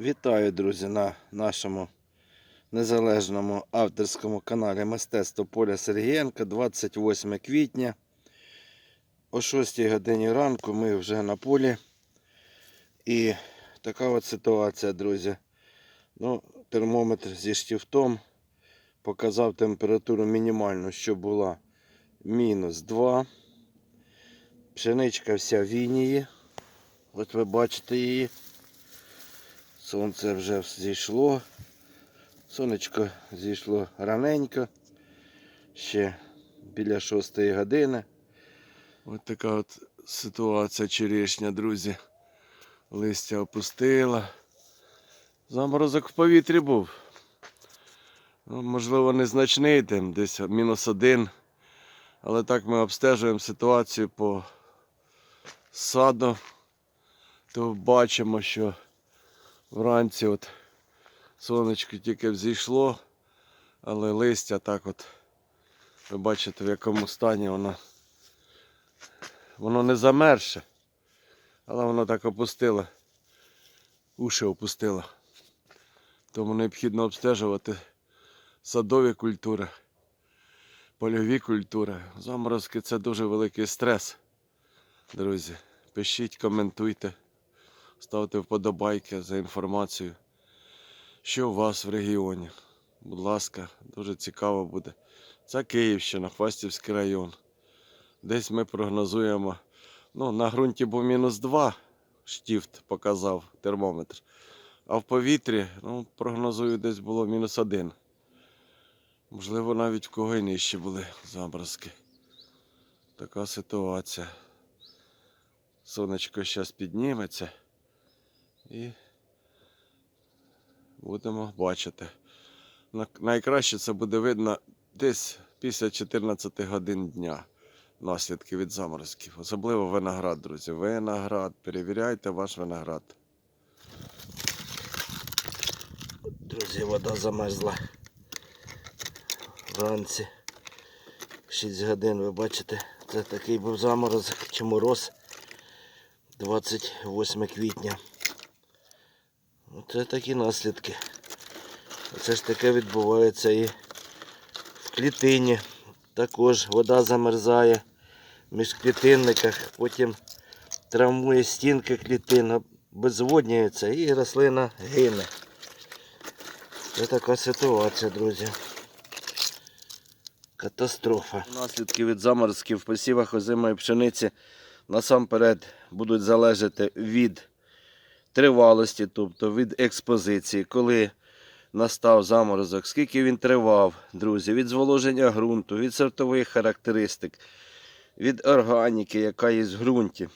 Вітаю, друзі, на нашому незалежному авторському каналі Мистецтво Поля Сергієнка 28 квітня. О 6 годині ранку ми вже на полі. І така от ситуація, друзі. Ну, термометр зі штифтом показав температуру мінімальну, що була мінус 2. Пшеничка вся в інії. От ви бачите її. Сонце вже зійшло. Сонечко зійшло раненько. Ще біля 6 години. Ось така от ситуація черешня, друзі. Листя опустила. Заморозок в повітрі був. Ну, можливо, незначний там, десь мінус один. Але так ми обстежуємо ситуацію по саду, то бачимо, що вранці от сонечко тільки взійшло, але листя так от, ви бачите, в якому стані воно. Воно не замерше, але воно так опустило, уші опустило. Тому необхідно обстежувати садові культури, польові культури. Заморозки це дуже великий стрес. Друзі, пишіть, коментуйте, ставте вподобайки за інформацію, що у вас в регіоні. Будь ласка, дуже цікаво буде. Це Київщина, Хвастівський район. Десь ми прогнозуємо. Ну, на ґрунті був мінус 2 штіфт показав термометр. А в повітрі, ну, прогнозую, десь було мінус 1. Можливо, навіть в кого й нижче були заморозки. Така ситуація. Сонечко зараз підніметься і будемо бачити. Найкраще це буде видно десь після 14 годин дня наслідки від заморозків. Особливо виноград, друзі. Виноград. Перевіряйте ваш виноград. Друзі, вода замерзла. Вранці 6 годин, ви бачите, це такий був заморозок чи мороз 28 квітня. Оце такі наслідки. Це ж таке відбувається і в клітині. Також вода замерзає в міжклітинниках, потім травмує стінки клітин, обезводнюється і рослина гине. Це така ситуація, друзі. Катастрофа. Наслідки від заморозків в посівах озимої пшениці насамперед будуть залежати від тривалості, тобто від експозиції, коли настав заморозок, скільки він тривав, друзі, від зволоження ґрунту, від сортових характеристик, від органіки, яка є в ґрунті,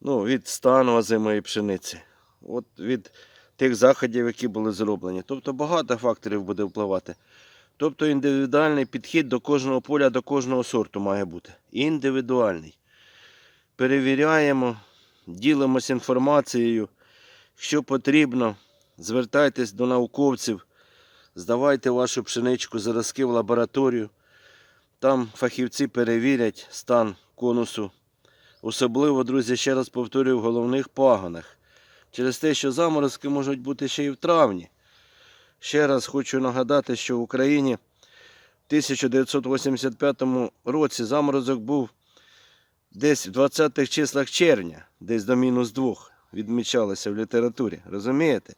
ну, від стану озимої пшениці, от від тих заходів, які були зроблені. Тобто багато факторів буде впливати. Тобто індивідуальний підхід до кожного поля, до кожного сорту має бути. Індивідуальний. Перевіряємо, ділимося інформацією. Якщо потрібно, звертайтесь до науковців, здавайте вашу пшеничку зразки в лабораторію. Там фахівці перевірять стан конусу. Особливо, друзі, ще раз повторюю, в головних пагонах. Через те, що заморозки можуть бути ще й в травні. Ще раз хочу нагадати, що в Україні в 1985 році заморозок був десь в 20-х числах червня, десь до мінус 2 відмічалося в літературі. Розумієте?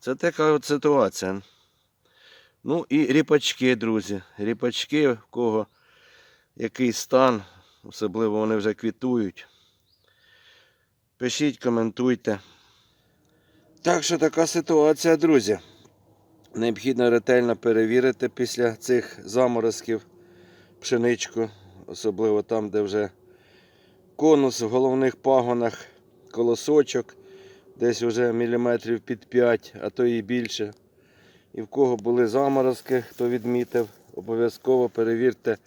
Це така от ситуація. Ну і ріпачки, друзі. Ріпачки, в кого який стан, особливо вони вже квітують. Пишіть, коментуйте. Так що така ситуація, друзі. Необхідно ретельно перевірити після цих заморозків пшеничку, особливо там, де вже конус в головних пагонах, колосочок, десь вже міліметрів під 5, а то і більше. І в кого були заморозки, хто відмітив, обов'язково перевірте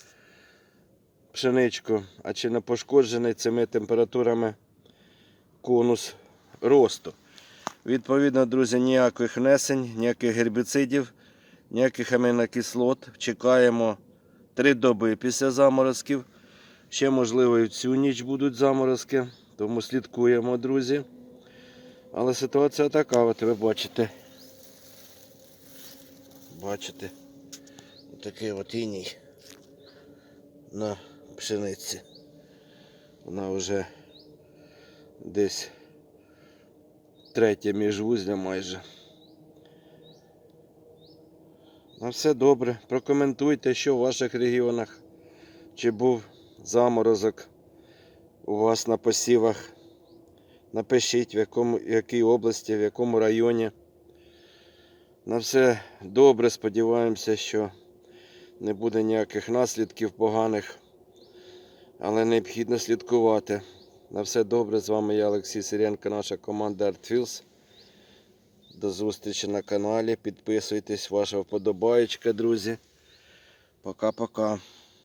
пшеничку, а чи не пошкоджений цими температурами конус росту. Відповідно, друзі, ніяких внесень, ніяких гербіцидів, ніяких амінокислот. Чекаємо три доби після заморозків. Ще, можливо, і цю ніч будуть заморозки, тому слідкуємо, друзі. Але ситуація така, от ви бачите. Бачите. Такий от іній на пшениці. Вона вже десь третє міжвузля майже. На все добре. Прокоментуйте, що в ваших регіонах. Чи був заморозок у вас на посівах. Напишіть, в якому, якій області, в якому районі. На все добре, сподіваємося, що не буде ніяких наслідків поганих, але необхідно слідкувати. На все добре. З вами я Олексій Сиренко, наша команда ArtFills. До зустрічі на каналі. Підписуйтесь, ваша вподобаєчка, друзі. Пока-пока.